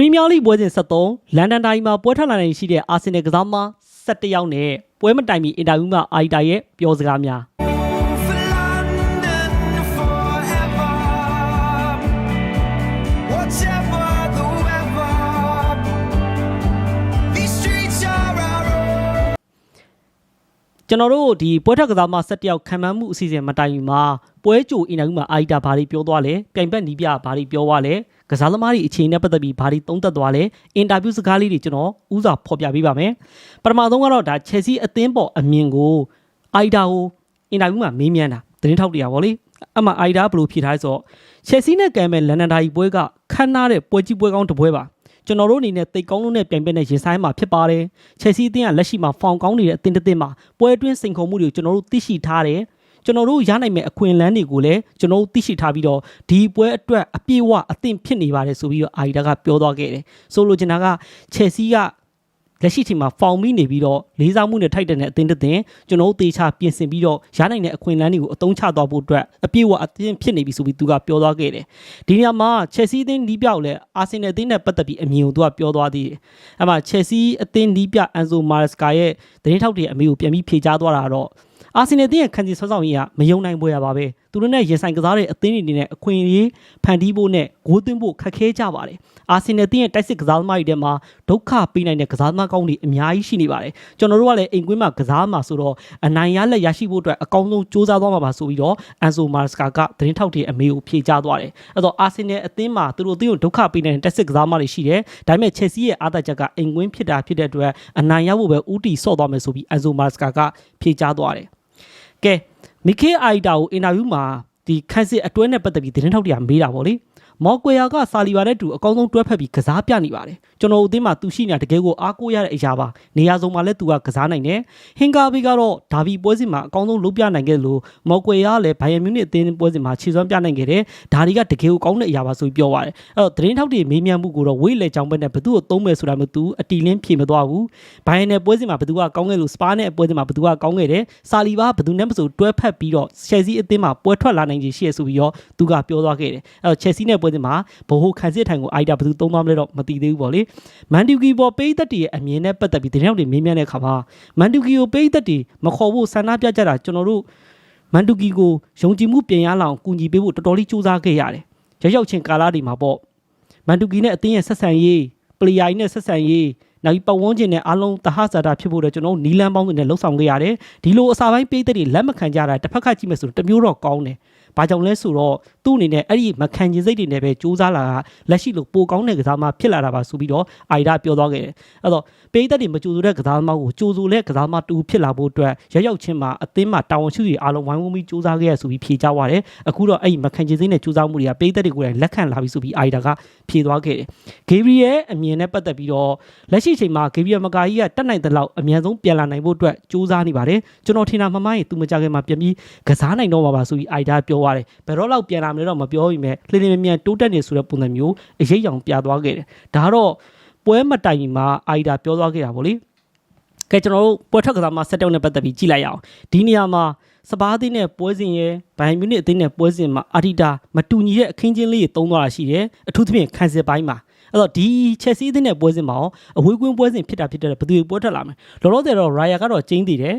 ပရီးမီးယားလိပွဲစဉ်73လန်ဒန်တိုင်းမှာပွဲထွက်လာနိုင်ရှိတဲ့အာဆင်နယ်ကစားသမား17ယောက်နဲ့ပွဲမတိုင်မီအင်တာဗျူးမှာအာရီတာရဲ့ပြောစကားများ for London forever. Whatever the weather, these streets are our own. ကျွန်တော်တို့ဒီပွဲထွက်ကစားသမား17ယောက်ခံမှန်းမှုအစီအစဉ်မတိုင်မီမှာပွဲကြိုအင်တာဗျူးမှာအာရီတာဘာတွေပြောသွားလဲပြိုင်ဘက်နီးပြဘာတွေပြောသွားလဲ ကစားသမားတွေအခြေအနေနဲ့ပတ်သက်ပြီးဘာတွေသုံးသပ်သွားလဲအင်တာဗျူးစကားလေးတွေကျွန်တော်ဥစွာဖော်ပြပေးပါမယ်ပထမဆုံးကတော့ဒါချယ်ဆီအသင်းပေါ်အမြင်ကိုအာရီတာကိုအင်တာဗျူးမှာမေးမြန်းတာသတင်းထောက်တွေကဗောလေအမှအာရီတာကဘယ်လိုဖြေထားလဲဆိုတော့ချယ်ဆီနဲ့ကံမဲ့လန်ဒန်ဒါကြီးပွဲကခမ်းနားတဲ့ပွဲကြီးပွဲကောင်းတစ်ပွဲပါကျွန်တော်တို့အနေနဲ့တိတ်ကောင်းလုံးနဲ့ပြိုင်ပွဲနဲ့ရင်ဆိုင်မှာဖြစ်ပါတယ်။ချက်စီအသင်းကလက်ရှိမှာဖောင်ကောင်းနေတဲ့အသင်းတစ်သင်းမှာပွဲအတွင်းစိန်ခေါ်မှုတွေကိုကျွန်တော်တို့သိရှိထားတယ်။ ကျွန်တော်တို့ရနိုင်မဲ့အခွင့်အလမ်းတွေကိုလည်းကျွန်တော်တို့သိရှိထားပြီးတော့ဒီပွဲအတွက်အပြည့်အဝအသင့်ဖြစ်နေပါတယ်ဆိုပြီးတော့အာရီတာကပြောသွားခဲ့တယ်။ဆိုလိုချင်တာကချက်စီကလက်ရှိချိန်မှာဖောင်မိနေပြီးတော့လေးစားမှုနဲ့ထိုက်တဲ့အသင်းတစ်သင်းကျွန်တော်တို့တေချာပြင်ဆင်ပြီးတော့ရနိုင်တဲ့အခွင့်အလမ်းတွေကိုအသုံးချသွားဖို့အတွက်အပြည့်အဝအသင့်ဖြစ်နေပြီဆိုပြီးသူကပြောသွားခဲ့တယ်။ဒီနေရာမှာချက်စီအသင်းနီးပြောက်လဲအာဆင်နယ်အသင်းနဲ့ပတ်သက်ပြီးအမြင်ကိုသူကပြောသွားသေးတယ်။အဲ့မှာချက်စီအသင်းနီးပြအန်ဆိုမာရက်စကာရဲ့သတင်းထောက်တွေအမေကိုပြန်ပြီးဖြေကြားသွားတာကတော့ အာဆင်နယ်အသင်းရဲ့ခံစီဆွမ်းဆောင်ရေးကမယုံနိုင်ပွဲရပါပဲ။သူတို့နဲ့ရင်ဆိုင်ကစားတဲ့အသင်းတွေအနေနဲ့အခွင့်အရေးဖန်တီးဖို့နဲ့ဂိုးသွင်းဖို့ခက်ခဲကြပါတယ်။အာဆင်နယ်အသင်းရဲ့တိုက်စစ်ကစားသမားတွေထဲမှာဒုက္ခပေးနိုင်တဲ့ကစားသမားကောင်းတွေအများကြီးရှိနေပါတယ်။ကျွန်တော်တို့ကလည်းအိမ်ကွင်းမှာကစားမှာဆိုတော့အနိုင်ရလက်ရရှိဖို့အတွက်အကောင်းဆုံးစူးစမ်းသွားမှာပါဆိုပြီးတော့အန်ဆိုမာရက်စကာကသတင်းထောက်တွေအမေကိုဖြေကြားသွားတယ်။အဲ့တော့အာဆင်နယ်အသင်းမှာသူတို့အသင်းကိုဒုက္ခပေးနေတဲ့တိုက်စစ်ကစားသမားတွေရှိတယ်။ဒါပေမဲ့ချက်စီရဲ့အားသာချက်ကအိမ်ကွင်းဖြစ်တာဖြစ်တဲ့အတွက်အနိုင်ရဖို့ပဲဥတီဆော့သွားမယ်ဆိုပြီးအန်ဆိုမာရက်စကာကဖြေကြားသွားတယ်။ကဲ မီခေအိုင်တာကိုအင်တာဗျူးမှာဒီခန်းစစ်အတွဲနဲ့ပတ်သက်ပြီးသတင်းထောက်တွေကမေးတာပေါ့လေ။ မော်ကွေယာကဆာလီဘာနဲ့တူအကောင်းဆုံးတွဲဖက်ပြီးကစားပြနေပါတယ်ကျွန်တော်တို့အသင်းမှာသူရှိနေတာတကယ်ကိုအားကိုးရတဲ့အရာပါနေရာစုံမှာလည်းသူကကစားနိုင်တယ်ဟင်ကာဘီကတော့ဒါဘီပွဲစဉ်မှာအကောင်းဆုံးလုပ်ပြနိုင်ခဲ့လို့မော်ကွေယာကလည်းဘိုင်ယန်မြူနစ်အသင်းပွဲစဉ်မှာခြေစွမ်းပြနိုင်ခဲ့တယ်ဒါတွေကတကယ်ကိုကောင်းတဲ့အရာပါဆိုပြီးပြောပါတယ်အဲ့တော့သတင်းထောက်တွေမေးမြန်းမှုကိုတော့ဝိတ်လေချောင်းဘက်နဲ့ဘသူ့ကိုသုံးမယ်ဆိုတာမျိုးသူအတီလင်းဖြေမသွားဘူးဘိုင်ယန်နဲ့ပွဲစဉ်မှာဘသူကကောင်းခဲ့လို့စပါးနဲ့ပွဲစဉ်မှာဘသူကကောင်းခဲ့တယ်ဆာလီဘာဘသူနဲ့မဆိုတွဲဖက်ပြီးတော့ချယ်ဆီအသင်းမှာပွဲထွက်လာနိုင်ခြေရှိရဆိုပြီးတော့သူကပြောသွားခဲ့တယ်အဲ့တော့ချယ်ဆီနဲ့ပွဲစဉ်မှာဘဟိုခံစစ်ထိုင်ကိုအိုက်တာဘသူသုံးသွားမလဲတော့မသိသေးဘူးပေါ့လေမန်တူကီပေါ်ပေးသက်တွေရဲ့အမြင်နဲ့ပတ်သက်ပြီးသတင်းထောက်တွေမေးမြန်းတဲ့အခါမှာမန်တူကီကိုပေးသက်တွေမခေါ်ဖို့ဆန္ဒပြကြတာကျွန်တော်တို့မန်တူကီကိုယုံကြည်မှုပြင်ရလောက်ကူညီပေးဖို့တော်တော်လေးစူးစမ်းခဲ့ရတယ်ရောက်ရောက်ချင်းကာလာတွေမှာပေါ့မန်တူကီနဲ့အသင်းရဲ့ဆက်ဆံရေးပလီယာကြီးနဲ့ဆက်ဆံရေးနောက်ပြီးပတ်ဝန်းကျင်နဲ့အားလုံးတဟဇာတာဖြစ်ဖို့တော့ကျွန်တော်တို့နီလန်းပေါင်းတွေနဲ့လှုပ်ဆောင်ခဲ့ရတယ်ဒီလိုအစာပိုင်းပေးသက်တွေလက်မခံကြတာတစ်ဖက်ကကြည့်မယ်ဆိုတော့တစ်မျိုးတော့ကောင်းတယ် ဘာကြောင့်လဲဆိုတော့သူ့အနေနဲ့အဲ့ဒီမခံချင်စိတ်တွေနဲ့ပဲစူးစမ်းလာတာလက်ရှိလို့ပိုကောင်းတဲ့ကစားသမားဖြစ်လာတာပါဆိုပြီးတော့အိုင်ဒါပြောသွားခဲ့တယ်အဲ့တော့ပေးသက်တွေမကြိုဆိုတဲ့ကစားသမားကိုကြိုဆိုတဲ့ကစားသမားတူဖြစ်လာဖို့အတွက်ရောက်ရောက်ချင်းမှာအသင်းမှာတာဝန်ရှိသူတွေအားလုံးဝိုင်းဝန်းပြီးစူးစမ်းခဲ့ရဆိုပြီးဖြေကြားသွားတယ်အခုတော့အဲ့ဒီမခံချင်စိတ်နဲ့စူးစမ်းမှုတွေကပေးသက်တွေကိုလည်းလက်ခံလာပြီဆိုပြီးအိုင်ဒါကဖြေသွားခဲ့တယ်ဂေဘရီယယ်အမြင်နဲ့ပတ်သက်ပြီးတော့လက်ရှိချိန်မှာဂေဘရီယယ်မကာကြီးကတက်နိုင်တဲ့လောက်အမြန်ဆုံးပြန်လာနိုင်ဖို့အတွက်စူးစမ်းနေပါတယ်ကျွန်တော်ထင်တာမမှန်ရင်သူမကြခင်မှာပြန်ပြီးကစားနိုင်တော့မှာပါဆိုပြီးအိုင်ဒါပြောသွားတယ်ဘယ်တော့လောက်ပြန်လာမလဲတော့မပြောပြီးမြဲလှည့်လင်းမြန်တိုးတက်နေဆိုတဲ့ပုံစံမျိုးအရေးရောင်ပြသွားခဲ့တယ်ဒါကတော့ပွဲမတိုင်ခင်မှာအိုင်ဒါပြောသွားခဲ့တာဗောလေကဲကျွန်တော်တို့ပွဲထွက်ကစားမှာဆက်တောက်နဲ့ပတ်သက်ပြီးကြည့်လိုက်ရအောင်ဒီနေရာမှာစပါးအသင်းနဲ့ပွဲစဉ်ရဲ့ဘိုင်မြူနစ်အသင်းနဲ့ပွဲစဉ်မှာအာတီတာမတူညီတဲ့အခင်းချင်းလေးတွေတုံးသွားတာရှိတယ်အထူးသဖြင့်ခံစစ်ပိုင်းမှာအဲ့တော့ဒီချက်စီးအသင်းနဲ့ပွဲစဉ်မှာရောအဝေးကွင်းပွဲစဉ်ဖြစ်တာဖြစ်တဲ့ဘယ်သူတွေပွဲထွက်လာမလဲလောလောဆယ်တော့ရာယာကတော့ကျင်းတည်တယ်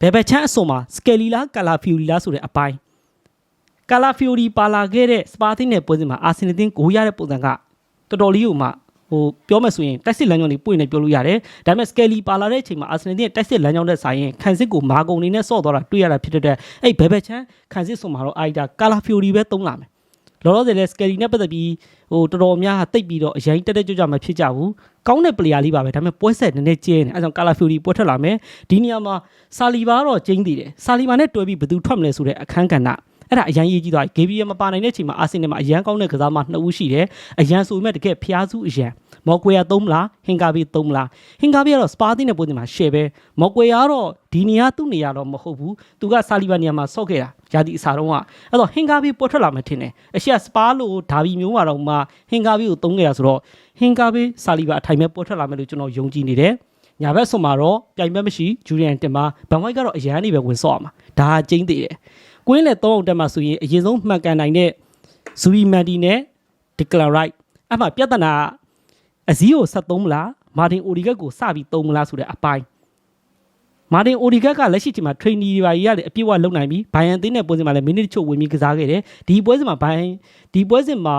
ဘယ်ဘက်ချမ်းအစုံမှာစကယ်လီလာကာလာဖီယိုလီလာဆိုတဲ့အပိုင်း ကာလာဖီယိုရီပါလာခဲ့တဲ့စပါတင်နဲ့ပွဲစဉ်မှာအာဆင်နယ်တင်းဂိုးရတဲ့ပုံစံကတော်တော်လေးကိုမှဟိုပြောမယ်ဆိုရင်တိုက်စစ်လမ်းကြောင်းတွေပွင့်နေပြောလို့ရတယ်ဒါပေမဲ့စကယ်လီပါလာတဲ့အချိန်မှာအာဆင်နယ်တင်းရဲ့တိုက်စစ်လမ်းကြောင်းတဲ့ဆိုင်ရင်ခန်းစစ်ကိုမာကုံနေနဲ့ဆော့သွားတာတွေ့ရတာဖြစ်တဲ့အတွက်အဲ့ဘယ်ဘက်ချမ်းခန်းစစ်ဆိုမှာတော့အိုက်တာကာလာဖီယိုရီပဲသုံးလာမယ်လောလောဆယ်လဲစကယ်လီနဲ့ပတ်သက်ပြီးဟိုတော်တော်များတိတ်ပြီးတော့အရင်တက်တက်ကြွကြွမှဖြစ်ကြဘူးကောင်းတဲ့ပလေယာလေးပါပဲဒါပေမဲ့ပွဲဆက်နည်းနည်းကျင်းနေအဲဒါကြောင့်ကာလာဖီယိုရီပွဲထွက်လာမယ်ဒီနေရာမှာဆာလီဘာတော့ကျင်းတည်တယ်ဆာလီဘာနဲ့တွဲပြီးဘယ်သူထွက်မလဲဆိုတဲ့အခန်းကဏ္ဍ အဲ့ဒါအရန်ရေးကြီးသွားပြီဂေဘရီယယ်မပါနိုင်တဲ့အချိန်မှာအာဆင်နယ်မှာအရန်ကောင်းတဲ့ကစားမနှစ်ဦးရှိတယ်အရန်ဆိုပေမဲ့တကယ်ဖျားစုအရန်မော်ကွေယာသုံးမလားဟင်ကာဘီသုံးမလားဟင်ကာဘီကတော့စပါတင်တဲ့ပုံစံမှာရှယ်ပဲမော်ကွေယာကတော့ဒီနေရာသူ့နေရာတော့မဟုတ်ဘူးသူကဆာလီဗန်နေရာမှာဆော့ခဲ့တာယာဒီအစားတော့ကအဲ့တော့ဟင်ကာဘီပေါ်ထွက်လာမှထင်တယ်အရှိကစပါလို့ဒါဘီမျိုးမှာတော့မှဟင်ကာဘီကိုသုံးခဲ့တာဆိုတော့ဟင်ကာဘီဆာလီဗန်အထိုင်မဲ့ပေါ်ထွက်လာမယ်လို့ကျွန်တော်ယုံကြည်နေတယ်ညာဘက်ဆိုမှာတော့ပြိုင်ဘက်မရှိဂျူရီယန်တင်မှာဘန်ဝိုက်ကတော့အရန်နေပဲဝင်ဆော့ရမှာဒါကကျင်းသေးတယ် ကွင်းလေ၃အောင်တက်မှာဆိုရင်အရင်ဆုံးမှန်ကန်နိုင်တဲ့ဇူရီမန်တီနဲ့ဒီကလာရိုက်အဲ့မှာပြဿနာအစည်းကိုဆက်သုံးမလားမာတင်အိုဒီဂက်ကိုစပြီးသုံးမလားဆိုတဲ့အပိုင်းမာတင်အိုဒီဂက်ကလက်ရှိချိန်မှာ trainee တွေပါကြီးရတယ်အပြည့်အဝလုပ်နိုင်ပြီဘိုင်ယန်အသင်းနဲ့ပွဲစဉ်မှာလည်းမိနစ်တချို့ဝင်ပြီးကစားခဲ့တယ်ဒီပွဲစဉ်မှာဘိုင်ဒီပွဲစဉ်မှာ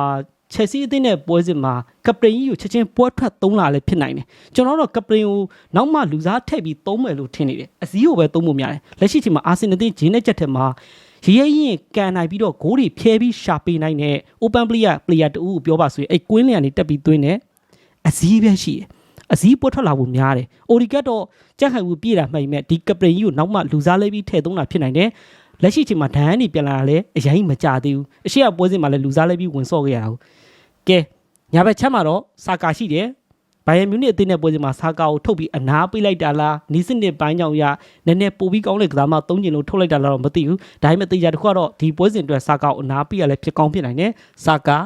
ချက်စီအသင်းနဲ့ပွဲစဉ်မှာကပရင်ကြီးကိုချက်ချင်းပွဲထွက်သုံးလာလည်းဖြစ်နိုင်တယ်ကျွန်တော်တော့ကပရင်ကိုနောက်မှလူစားထည့်ပြီးသုံးမယ်လို့ထင်နေတယ်အစည်းကိုပဲသုံးဖို့များတယ်လက်ရှိချိန်မှာအာဆင်နယ်အသင်းဂျင်းနဲ့ချက်ထက်မှာ ရရဲရင်ကန်နိုင်ပြီးတော့ဂိုးတွေဖျဲပြီးရှာပေးနိုင်တဲ့ open player player တူကိုပြောပါဆိုရင်အဲ့ကွင်းလျံနေတက်ပြီးသွင်းတယ်အစည်းပဲရှိတယ်အစည်းပွတ်ထွက်လာဖို့များတယ်။အိုဒီကတ်တော့ကြက်ခိုင်ဘူးပြေးတာမှိတ်မဲ့ဒီကပရင်ကြီးကိုနောက်မှလူစားလေးပြီးထည့်သုံးတာဖြစ်နိုင်တယ်။လက်ရှိချိန်မှာဒန်ကနေပြန်လာတာလည်းအရင်မကြသေးဘူး။အရှိကပွဲစဉ်မှာလည်းလူစားလေးပြီးဝင်ဆော့ခဲ့ရတာ။ကဲညာဘက်ချက်မှာတော့စာကာရှိတယ်။ ဘိုင်ယန်မြူနစ်အသင်းနဲ့ပွဲစဉ်မှာစာကာကိုထုတ်ပြီးအနာပေးလိုက်တာလားနီးစနစ်ပိုင်းကြောင့်ရနည်းနည်းပိုပြီးကောင်းတဲ့ကစားမ၃ကျင်လုံးထုတ်လိုက်တာလားတော့မသိဘူး။ဒါပေမဲ့တေချာတစ်ခုကတော့ဒီပွဲစဉ်အတွက်စာကာကိုအနာပေးရလဲဖြစ်ကောင်းဖြစ်နိုင်တယ်။စာကာ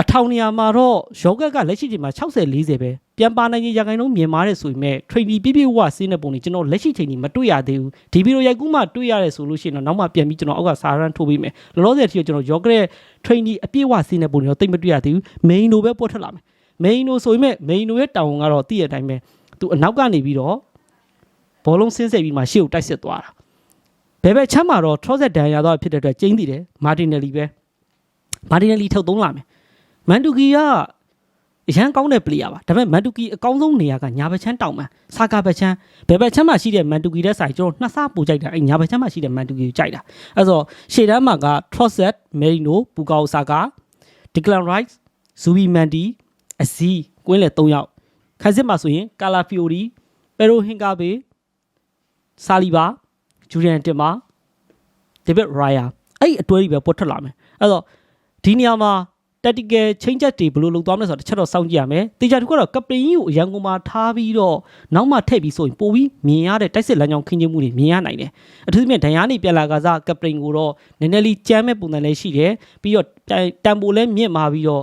အထောင်နေရာမှာတော့ယောဂက်ကလက်ရှိချိန်မှာ60 40ပဲပြန်ပါနိုင်ရင်ရာခိုင်နှုန်းမြင်မာတဲ့ဆိုပေမဲ့ training ပြည့်ပြည့်ဝဝဆင်းတဲ့ပုံတွေကျွန်တော်လက်ရှိချိန်ကြီးမတွေ့ရသေးဘူးဒီဗီဒီယိုရိုက်ကူးမှတွေ့ရတယ်ဆိုလို့ရှိရင်တော့နောက်မှပြန်ပြီးကျွန်တော်အောက်ကစာရန်ထိုးပေးမယ်လောလောဆယ်အထိကျွန်တော်ယောဂရဲ့ training အပြည့်ဝဆင်းတဲ့ပုံတွေတော့တိတ်မတွေ့ရသေးဘူး main လိုပဲပေါ်ထွက်လာမယ် main လိုဆိုပေမဲ့ main လိုရဲ့တောင်းကတော့တည့်ရတဲ့အတိုင်းပဲသူအနောက်ကနေပြီးတော့ဘောလုံးဆင်းဆက်ပြီးမှရှေ့ကိုတိုက်ဆက်သွားတာဘယ်ဘက်ချမ်းမှာတော့ trouser ဒန်ရတော့ဖြစ်တဲ့အတွက်ကျင်းတည်တယ်မာတင်နယ်လီပဲမာတင်နယ်လီထုတ်သုံးလာမယ်မန်တူကီကအရန်ကောင်းတဲ့ player ပါဒါပေမဲ့မန်တူကီအကောင်းဆုံးနေရာကညာဘက်ချမ်းတောင်မှန်ဆာကာဘက်ချမ်းဘယ်ဘက်ချမ်းမှာရှိတဲ့မန်တူကီတဲ့ဆိုင်ကျွန်တော်နှစ်ဆပိုကြိုက်တာအဲညာဘက်ချမ်းမှာရှိတဲ့မန်တူကီကိုကြိုက်တာအဲဆိုရှေ့တန်းမှာက Trosset Merino ပူကာအိုဆာကာ Declan Rice Zubi Mandi အစီကွင်းလေ၃ယောက်ခန်းစစ်မှာဆိုရင် Cala Fiori Pero Hinkabe Saliba Julian Timber David Raya အဲ့ဒီအတွဲကြီးပဲပေါ်ထွက်လာမယ်အဲ့တော့ဒီနေရာမှာ tactical change ချက်တွေဘယ်လိုလုပ်သွားမလဲဆိုတော့တစ်ချက်တော့စောင့်ကြည့်ရမယ်။တေချာတစ်ခုကတော့ကပရင်ကြီးကိုအရန်ကုန်မှာထားပြီးတော့နောက်မှထည့်ပြီးဆိုရင်ပိုပြီးမြင်ရတဲ့တိုက်စစ်လမ်းကြောင်းခင်းကျင်းမှုတွေမြင်ရနိုင်တယ်။အထူးသဖြင့်ဒဏ်ရာနေပြန်လာကစားကပရင်ကိုတော့နည်းနည်းလေးကြမ်းမဲ့ပုံစံလေးရှိတယ်။ပြီးတော့တန်ပိုလည်းမြင့်မာပြီးတော့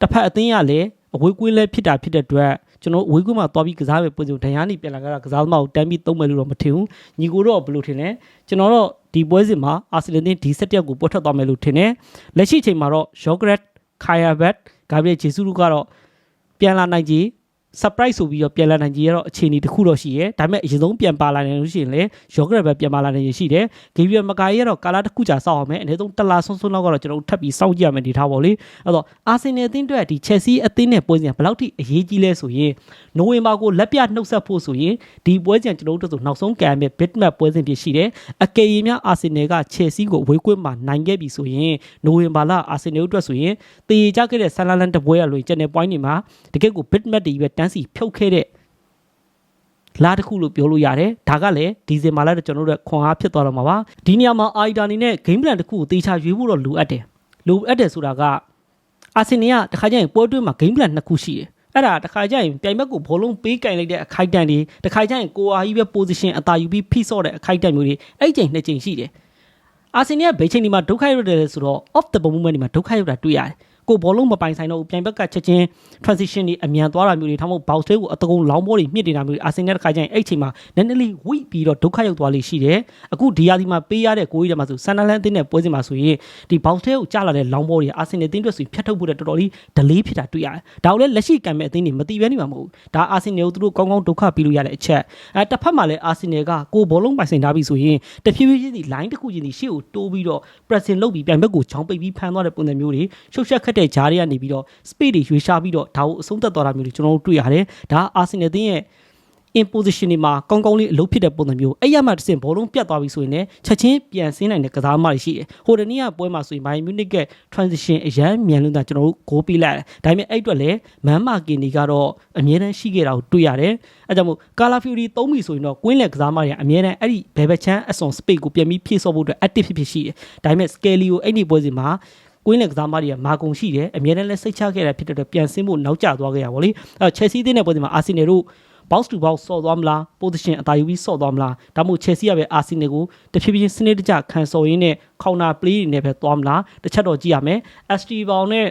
တစ်ဖက်အသင်းရလည်း အဝေးကွင်းလည်းဖြစ်တာဖြစ်တဲ့အတွက်ကျွန်တော်ဝေးကွင်းမှာသွားပြီးကစားပဲပုံစံဒဏ်ရာနေပြန်လာကစားကစားသမားကိုတန်းပြီးသုံးမယ်လို့တော့မထင်ဘူး။ညီကိုတော့ဘယ်လိုထင်လဲ။ကျွန်တော်တော့ဒီပွဲစဉ်မှာအာဆင်နယ်တင်းဒီဆက်တက်ကိုပွတ်ထွက်သွားမယ်လို့ထင်တယ်။လက်ရှိချိန်မှာတော့ Jogret ခိုင်ယာဘက်ဂါဘရီယယ်ဂျေဆုတို့ကတော့ပြန်လာနိုင်ကြီး surprise ဆိုပြီးတော့ပြန်လာနိုင်ကြီးရတော့အခြေအနေတစ်ခုတော့ရှိရဲဒါပေမဲ့အရင်ဆုံးပြန်ပါလာနိုင်လို့ရှိရင်လေယောဂရက်ပဲပြန်ပါလာနိုင်ရရှိတယ်ဂေဗီယယ်မကာရီကတော့ကာလာတစ်ခုကြာစောက်အောင်မယ်အနည်းဆုံးတစ်လဆုံးဆုံးတော့ကတော့ကျွန်တော်တို့ထပ်ပြီးစောင့်ကြည့်ရမယ်ဒီထားပါလေအဲ့တော့အာဆင်နယ်အသင်းအတွက်ဒီ Chelsea အသင်းနဲ့ပွဲစဉ်ဘယ်လောက်ထိအရေးကြီးလဲဆိုရင်နိုဝင်ဘာကိုလက်ပြနှုတ်ဆက်ဖို့ဆိုရင်ဒီပွဲစဉ်ကျွန်တော်တို့တို့နောက်ဆုံးကံမဲ့ bitmap ပွဲစဉ်ဖြစ်ရှိတယ်အကယ်၍များအာဆင်နယ်က Chelsea ကိုဝေးကွင်းမှာနိုင်ခဲ့ပြီဆိုရင်နိုဝင်ဘာလအာဆင်နယ်အတွက်ဆိုရင်တည်ကြခဲ့တဲ့ဆန်လာလန်တပွဲရလို့ကျန်တဲ့ point တွေမှာတကယ့်ကို bitmap တွေပဲတန်းစီဖြုတ်ခဲ့တဲ့လာတစ်ခုလို့ပြောလို့ရတယ်ဒါကလည်းဒီဇင်ဘာလတော့ကျွန်တော်တို့ခွန်အားဖြစ်သွားတော့မှာပါဒီနေရာမှာအာီတာအနေနဲ့ game plan တစ်ခုကိုတေချာရွေးဖို့တော့လိုအပ်တယ်လိုအပ်တယ်ဆိုတာကအာဆင်နယ်ကတခါကျရင်ပွဲတွင်းမှာ game plan နှစ်ခုရှိတယ်အဲ့ဒါတခါကျရင်ပြိုင်ဘက်ကိုဘောလုံးပေးကင်လိုက်တဲ့အခိုက်အတန့်တွေတခါကျရင်ကိုအာကြီးပဲ position အသာယူပြီးဖိဆော့တဲ့အခိုက်အတန့်မျိုးတွေအဲ့ချိန်နှစ်ချိန်ရှိတယ်အာဆင်နယ်ကဘယ်ချိန်ဒီမှာဒုက္ခရောက်တယ်လဲဆိုတော့ off the ball movement ဒီမှာဒုက္ခရောက်တာတွေ့ရတယ် ကိုဘောလုံးမပိုင်ဆိုင်တော့ဘူးပြိုင်ဘက်ကချက်ချင်း transition တွေအမြန်သွားတာမျိုးတွေထားမဟုတ် bounce တွေကိုအတကုံလောင်းဘောတွေမြင့်နေတာမျိုးတွေအာဆင်နယ်တစ်ခါကျရင်အဲ့ချိန်မှာနည်းနည်းလေးဝိပြီးတော့ဒုက္ခရောက်သွားလိမ့်ရှိတယ်အခုဒီယာဒီမှာပေးရတဲ့ကိုကြီးတွေမှာဆိုဆန်နလန်အသင်းနဲ့ပွဲစဉ်မှာဆိုရင်ဒီ bounce တွေကိုကျလာတဲ့လောင်းဘောတွေအာဆင်နယ်အသင်းအတွက်ဆိုဖြတ်ထုတ်ဖို့တော်တော်လေး delay ဖြစ်တာတွေ့ရတယ်ဒါကိုလည်းလက်ရှိကံမဲ့အသင်းတွေမတိဘဲနေမှာမဟုတ်ဘူးဒါအာဆင်နယ်ကိုသူတို့ကောင်းကောင်းဒုက္ခပြီးလို့ရတဲ့အချက်အဲတစ်ဖက်မှာလည်းအာဆင်နယ်ကကိုဘောလုံးပိုင်ဆိုင်ထားပြီဆိုရင်တဖြည်းဖြည်းချင်းဒီ line တစ်ခုချင်းဒီရှေ့ကိုတိုးပြီးတော့ pressing လုပ်ပြီးပြိုင်ဘက်ကိုချောင်းပိတ်ပြီးဖမ်းသွားတဲ့ပုံစံမျိုးတွေရှုပ်ရှက်ခတ်တဲ့ဂျားတွေကနေပြီးတော့ speed တွေရွေးရှားပြီးတော့ဒါကိုအဆုံးသတ်သွားတာမျိုးတွေကျွန်တော်တို့တွေ့ရတယ်ဒါအာဆင်နယ်အသင်းရဲ့ in position တွေမှာကောင်းကောင်းလေးအလုပ်ဖြစ်တဲ့ပုံစံမျိုးအဲ့ရမှတစ်စင်ဘောလုံးပြတ်သွားပြီဆိုရင်လည်းချက်ချင်းပြန်ဆင်းနိုင်တဲ့ကစားမတွေရှိတယ်ဟိုတနေ့ကပွဲမှာဆိုရင် Bayern Munich က transition အရန်မြန်လို့တာကျွန်တော်တို့ဂိုးပေးလိုက်တယ်ဒါပေမဲ့အဲ့အတွက်လည်းမန်မာကင်ဒီကတော့အမြဲတမ်းရှိခဲ့တာကိုတွေ့ရတယ်အဲကြောင့်မို့ကာလာဖီယိုရီသုံးပြီဆိုရင်တော့ကွင်းလက်ကစားမတွေကအမြဲတမ်းအဲ့ဒီဘယ်ဘက်ချမ်းအစွန် space ကိုပြန်ပြီးဖြည့်ဆော့ဖို့အတွက် active ဖြစ်ဖြစ်ရှိတယ်ဒါပေမဲ့ scale ကိုအဲ့ဒီပွဲစဉ်မှာ ကွင်းလက်ကစားမတွေကမာကုံရှိတယ်အမြဲတမ်းလဲစိတ်ချခဲ့တာဖြစ်တဲ့အတွက်ပြန်ဆင်းဖို့နောက်ကျသွားခဲ့ရပါဘောလေအဲချယ်ဆီအသင်းနဲ့ပွဲစဉ်မှာအာဆင်နယ်တို့ box to box ဆော့သွားမလား position အသာယူပြီးဆော့သွားမလားဒါမှမဟုတ် Chelsea ကပဲ Arsenal ကိုတဖြည်းဖြည်းစနစ်တကျခံဆော်ရင်းနဲ့ counter play တွေနဲ့ပဲသွားမလားတစ်ချက်တော့ကြည့်ရမယ် Esteban နဲ့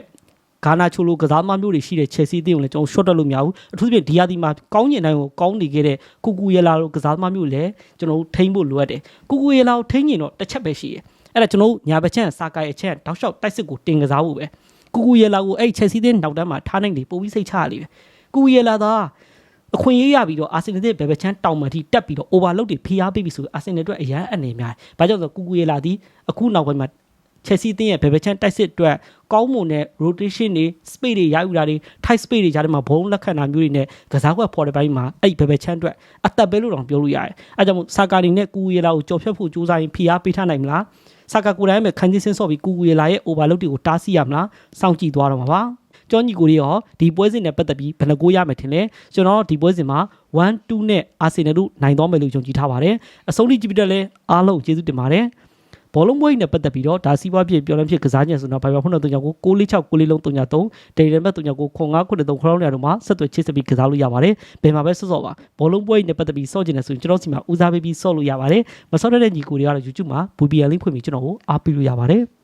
ဂါနာချိုလိုကစားမမျိုးတွေရှိတဲ့ Chelsea အသင်းကိုလည်းကျွန်တော် short တက်လို့မရဘူးအထူးသဖြင့်ဒီယာဒီမှာကောင်းကျင်တိုင်းကိုကောင်းနေခဲ့တဲ့ကူကူယေလာလိုကစားမမျိုးလည်းကျွန်တော်ထိမ့်ဖို့လိုအပ်တယ်ကူကူယေလာကိုထိမ့်ရင်တော့တစ်ချက်ပဲရှိတယ် အဲ့ဒါကျွန်တော်ညာဘက်ချန်စာကာရဲ့အချက်တောက်လျှောက်တိုက်စစ်ကိုတင်ကစားဖို့ပဲကူကူရဲလာကိုအဲ့ချက်စီးတဲ့နောက်တန်းမှာထားနိုင်တယ်ပို့ပြီးစိတ်ချရလိမ့်မယ်ကူကူရဲလာသာအခွင့်အရေးရပြီးတော့အာဆင်နယ်တဲ့ဘယ်ဘက်ချမ်းတောင်မှန်ထိတက်ပြီးတော့ overload တွေဖိအားပေးပြီးဆိုအာဆင်နယ်အတွက်အရန်အနေများတယ်။ဘာကြောင့်လဲဆိုတော့ကူကူရဲလာသည်အခုနောက်ပိုင်းမှာချက်စီးတင်းရဲ့ဘယ်ဘက်ချမ်းတိုက်စစ်အတွက်ကောင်းမွန်တဲ့ rotation တွေ space တွေရယူတာတွေ tight space တွေကြားထဲမှာဘုံလက်ခံတာမျိုးတွေနဲ့ကစားကွက်ဖော်တဲ့ဘက်မှာအဲ့ဘယ်ဘက်ချမ်းအတွက်အသက်ပဲလို့တောင်ပြောလို့ရတယ်။အဲကြောင့်မို့စာကာနေနဲ့ကူကူရဲလာကိုကြော်ဖြတ်ဖို့ကြိုးစားရင်ဖိအားပေးထားနိုင်မလား။ စာကာကိုယ်တိုင်မဲ့ခန်းချင်းစင်းဆော့ပြီးကူကူရလာရဲ့ overload တွေကိုတားဆီးရမလားစောင့်ကြည့်သွားတော့မှာပါကျောညီကိုတွေရောဒီပွဲစဉ်နဲ့ပတ်သက်ပြီးဘယ်နှကိုရမယ်ထင်လဲကျွန်တော်ဒီပွဲစဉ်မှာ1 2နဲ့အာဆင်နယ်တို့နိုင်သွားမယ်လို့ယုံကြည်ထားပါတယ်အဆုံးထိကြည့်ပြီးတော့လဲအားလုံးကျေးဇူးတင်ပါတယ် ဘောလုံးပွဲနဲ့ပတ်သက်ပြီးတော့ဒါစီးပွားဖြစ်ပြောင်းလဲဖြစ်ကစားကြံဆိုတော့ဘိုင်ဘာဖုန်းတော်396 646 6လေးလုံး393ဒေရီရမတ်399 95 93ခရောင်းနေရာတို့မှာဆက်သွယ်ချစ်စပြီးကစားလို့ရပါတယ်ဘယ်မှာပဲဆော့ဆော့ပါဘောလုံးပွဲနဲ့ပတ်သက်ပြီးဆော့ကျင်နေဆိုရင်ကျွန်တော်စီမှာဦးစားပေးပြီးဆော့လို့ရပါတယ်မဆော့တဲ့ညီကိုတွေကတော့ YouTube မှာ VPN link ဖွင့်ပြီးကျွန်တော်ကိုအားပေးလို့ရပါတယ်